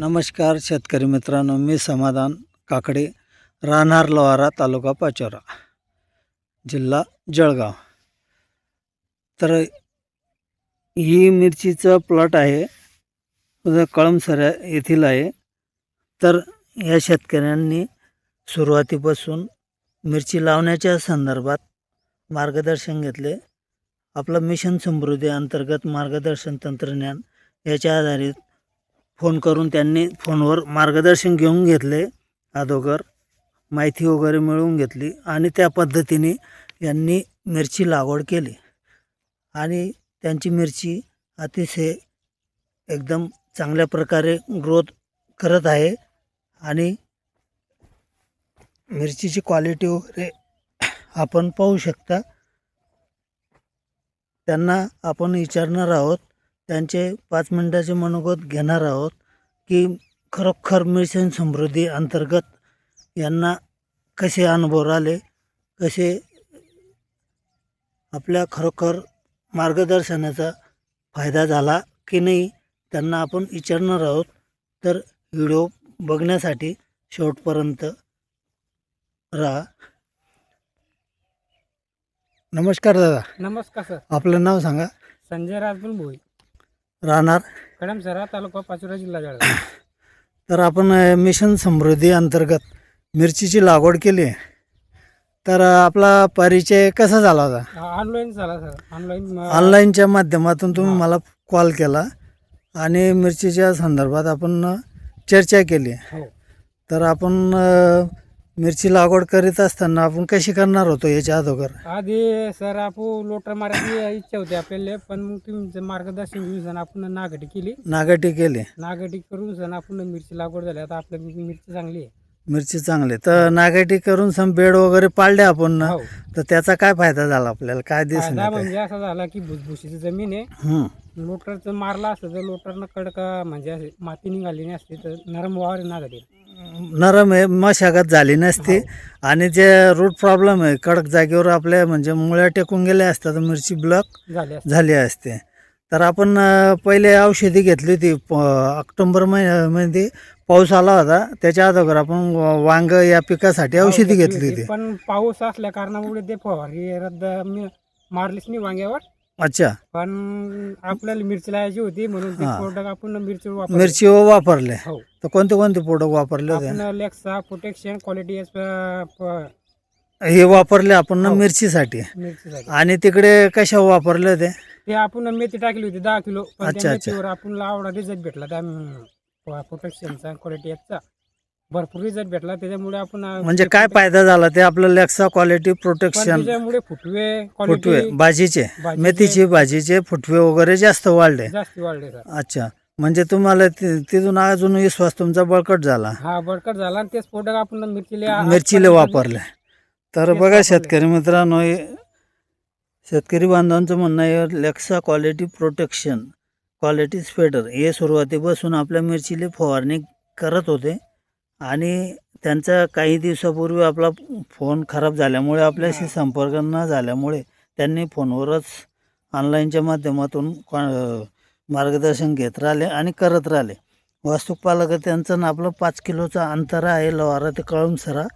नमस्कार शेतकरी मित्रांनो मी समाधान काकडे राहणार लोहारा तालुका पाचोरा जिल्हा जळगाव. तर ही मिरचीचं प्लॉट आहे कळमसऱ्या येथील आहे. तर या शेतकऱ्यांनी सुरुवातीपासून मिरची लावण्याच्या संदर्भात मार्गदर्शन घेतले. आपलं मिशन समृद्धी अंतर्गत मार्गदर्शन तंत्रज्ञान याच्या आधारित फोन करून त्यांनी फोनवर मार्गदर्शन घेऊन घेतले अगोदर माहिती वगैरे मिळवून घेतली आणि त्या पद्धतीने यांनी मिरची लागवड केली. आणि त्यांची मिरची अतिशय एकदम चांगल्या प्रकारे ग्रोथ करत आहे आणि मिरचीची क्वालिटी वगैरे आपण पाहू शकता. त्यांना आपण विचारणार आहोत त्यांचे पाच मिनिटाचे मनोगत घेणार आहोत की खरोखर मिशन समृद्धी अंतर्गत यांना कसे अनुभव आले कसे आपल्या खरोखर मार्गदर्शनाचा फायदा झाला की नाही त्यांना आपण विचारणार आहोत. तर व्हिडिओ बघण्यासाठी शेवटपर्यंत राहा. नमस्कार दादा. नमस्कार सर. आपलं नाव सांगा. संजय राजपूर भोई. राहणार. तालुका पाचोरा जिल्हा जळगाव तर आपण अ, मिशन समृद्धी अंतर्गत मिरचीची लागवड केली आहे. तर अ, आपला परिचय कसा झाला होता? ऑनलाईन झाला सर. ऑनलाईन ऑनलाईनच्या माध्यमातून तुम्ही. मला कॉल केला आणि मिरचीच्या संदर्भात आपण अ, चर्चा केली. हो. तर आपण अ, मिरची लागवड करीत असताना आपण कशी करणार होतो याच्या अगोदर? आधी सर आपण लोटर मारायची इच्छा होती आपल्याला पण मग तुमचं मार्गदर्शन घेऊन सण आपण नागटी केली. नागाटी केली. नागटी करून सण आपण मिरची लागवड झाली. आता आपल्या मिरची चांगली आहे. मिरची चांगली तर नागाटी करून सम बेड वगैरे पाळले आपण. हो. तर त्याचा काय फायदा झाला आपल्याला? काय दिसून फायदा येतंय? म्हणजे असा झाला की भुसभुशीची जमीन आहे. हम्म. लोटरचं मारला असतं तर लोटरनं कडका म्हणजे असे माती निघाली नाही असते तर नरम वावर नागटी नरम आहे मशागत झाली नसती. आणि जे रूट प्रॉब्लेम आहे कडक जागेवर आपल्या म्हणजे मुळ्या टेकून गेल्या असतात मिरची ब्लॉक झाली असते. झाली असते. तर आपण अं, पहिले औषधी घेतली होती प- ऑक्टोबर महिन्यामध्ये पाऊस आला होता त्याच्या अगोदर आपण वांग या पिकासाठी औषधी घेतली होती. पण पाऊस असल्या कारणामुळे ते फवारणी रद्द मी मारलीच नाही वांग्यावर. अच्छा. पण आपल्याला मिरची लावायची होती म्हणून ते हा. प्रोडक्ट आपण मिरची वापर मिरची वापरले. हो. तर कोणते कोणते प्रोडक्ट वापरले होते? आपण लेक्सा प्रोटेक्शन क्वालिटी हे वापरले आपण हो. मिरचीसाठी. मिरचीसाठी. आणि तिकडे कशा वापरले होते? ते आपण मेथी टाकली होती दहा किलो. पण अच्छा, त्या अच्छा. मेथीवर आपण आवडा रिझल्ट भेटला त्या प्रोटेक्शनचा क्वालिटी भरपूर रिझल्ट भेटला. त्याच्यामुळे आपण म्हणजे काय फायदा झाला? ते आपलं लेक्सा क्वालिटी प्रोटेक्शन त्याच्यामुळे फुटवे फुटवे क्वालिटी भाजीचे भाजीचे- मेथीचे भाजीचे फुटवे वगैरे जास्त वाढले. जास्त वाढले सर. अच्छा. म्हणजे तुम्हाला ति- तिथून अजून विश्वास तुमचा बळकट झाला. हा बळकट झाला. आणि तेच प्रोडक्ट आपण मिरचीला मिरचीला वापरले. तर तेच बघा वापरले. शेतकरी मित्रांनो हे शेतकरी बांधवांचं म्हणणं आहे लेक्सा क्वालिटी प्रोटेक्शन क्वालिटी स्पेडर हे सुरुवातीपासून आपल्या मिरचीला फवारणी करत होते. आणि त्यांचा काही दिवसापूर्वी आपला फोन खराब झाल्यामुळे आपल्याशी. संपर्क न झाल्यामुळे त्यांनी फोनवरच ऑनलाईनच्या माध्यमातून मार्गदर्शन घेत राहिले आणि करत राहिले. वास्तूक पालक त्यांचं ना आपलं पाच किलोचं अंतर आहे लोहारा ते कळमसरा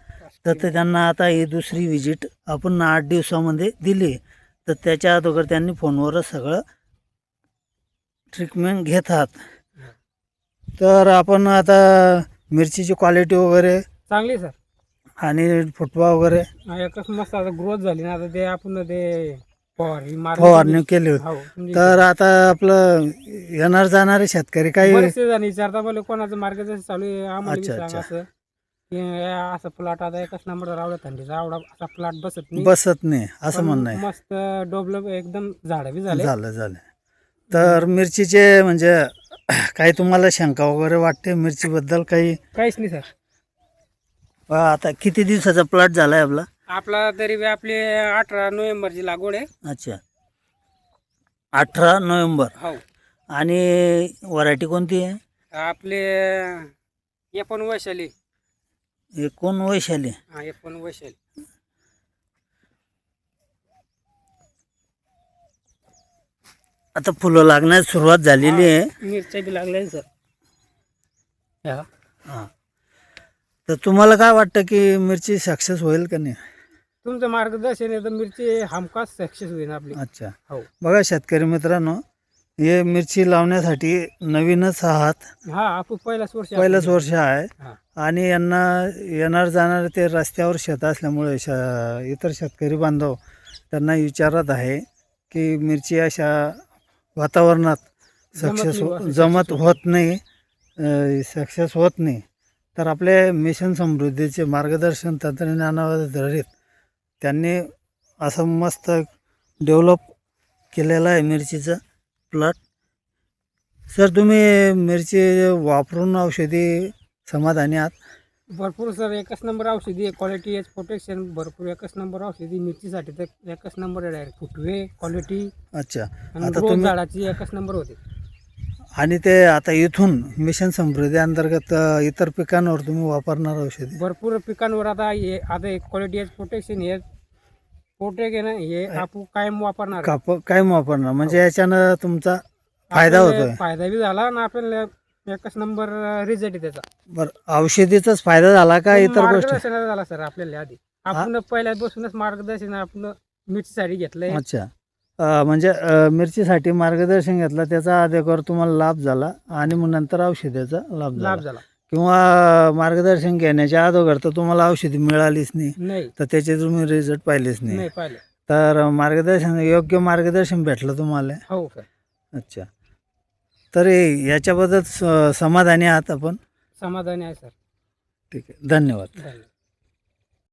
तर ते त्यांना आता ही दुसरी विजिट आपण आठ दिवसामध्ये दिली. तर त्याच्या अगोदर त्यांनी फोनवरच सगळं ट्रीटमेंट घेत आहात तर आपण आता मिरचीची क्वालिटी वगैरे चांगली सर. आणि फुटवा वगैरे. एकच मस्त आता ग्रोथ झाली ना आता ते आपण ते फवारणी मारली फवारणी केली. होती. हो म्हणजे तर आता आपलं येणार जाणारे शेतकरी काही बरेचसे जण विचारता बोले कोणाचं मार्गदर्शन चालू आहे? आम्हाला अच्छा, अच्छा. असं. की या असं प्लॉट आता एकच नंबर रावला थंडीचा आवडा असा प्लॉट बसत नाही. बसत नाही असं पण म्हणणं आहे. मस्त डोबलं एकदम झाडं बी झाले. झालं झालं. तर मिरचीचे म्हणजे काही तुम्हाला शंका वगैरे वाटते मिरचीबद्दल काही? काहीच नाही सर. आता किती दिवसाचा प्लॉट झाला आहे आपला? आपला तरी बी आपली अठरा नोव्हेंबरची लागवड आहे. अच्छा. अठरा नोव्हेंबर. हो. आणि व्हरायटी कोणती आहे? आपले एकोण वैशाली एकूण वैशाली हा एकोण वैशाली आता फुलं लागण्यास सुरुवात झालेली आहे. मिरच्या बी लागल्या सर हा. हां. तर तुम्हाला काय वाटतं की मिरची सक्सेस होईल का नाही? तुमचं मार्गदर्शन आहे तर मिरची हमखास सक्सेस होईल आपली. अच्छा. हो. बघा शेतकरी मित्रांनो हे मिरची लावण्यासाठी नवीनच आहात. हा आपण पहिलाच वर्ष पहिलंच वर्ष आहे. हा. आणि यांना येणार जाणार ते रस्त्यावर शेत असल्यामुळे श इतर शेतकरी बांधव त्यांना विचारत आहे की मिरची अशा वातावरणात सक्सेस बुवा, जमत होत नाही सक्सेस होत नाही. तर आपले मिशन समृद्धीचे मार्गदर्शन तंत्रज्ञानावर आधारित त्यांनी असं मस्त डेव्हलप केलेलं आहे मिरचीचं प्लॉट. सर तुम्ही मिरची वापरून औषधी समाधानी आहात? भरपूर सर एकच नंबर औषधी क्वालिटी एच प्रोटेक्शन भरपूर. एकच नंबर औषधी मिरचीसाठी तर एकच नंबर आहे डायरेक्ट फुटवे क्वालिटी अच्छा. आता ग्रोथ तुम्ही झाडाची एकच नंबर होते. आणि ते आता इथून मिशन समृद्धी अंतर्गत अ, इतर पिकांवर तुम्ही वापरणार औषधी? भरपूर पिकांवर आता हे आता एक क्वालिटी एच प्रोटेक्शन हे प्रोटेक्ट आहे ना हे आपण कायम वापरणार. आहे. काप काय वापरणार. म्हणजे याच्यानं तुमचा फायदा आपल्याला होतोय. फायदा बी झाला आणि आपल्याला एकच नंबर रिझल्ट त्याचा. बरं औषधीचाच फायदा झाला का इतर गोष्टी? झाला सर आपल्याला आधी. आपण पहिल्या बसूनच मार्गदर्शन आपण मिरचीसाठी घेतलंय. अच्छा. अ, म्हणजे अ, मिरचीसाठी मार्गदर्शन घेतलं त्याचा अगोदर तुम्हाला लाभ झाला आणि मग नंतर औषधाचा लाभ लाभ झाला. झाला किंवा मार्गदर्शन घेण्याच्या अगोदर तर तुम्हाला औषधी मिळालीच नाही. नाही. तर त्याचे तुम्ही रिझल्ट पाहिलेच नाही. नाही पाहिलं. तर मार्गदर्शन योग्य मार्गदर्शन भेटलं तुम्हाला? हो सर. अच्छा. तर हे- याच्याबद्दल स- समाधानी आहात आपण? समाधानी आहे सर. ठीक आहे. धन्यवाद. धन्यवाद.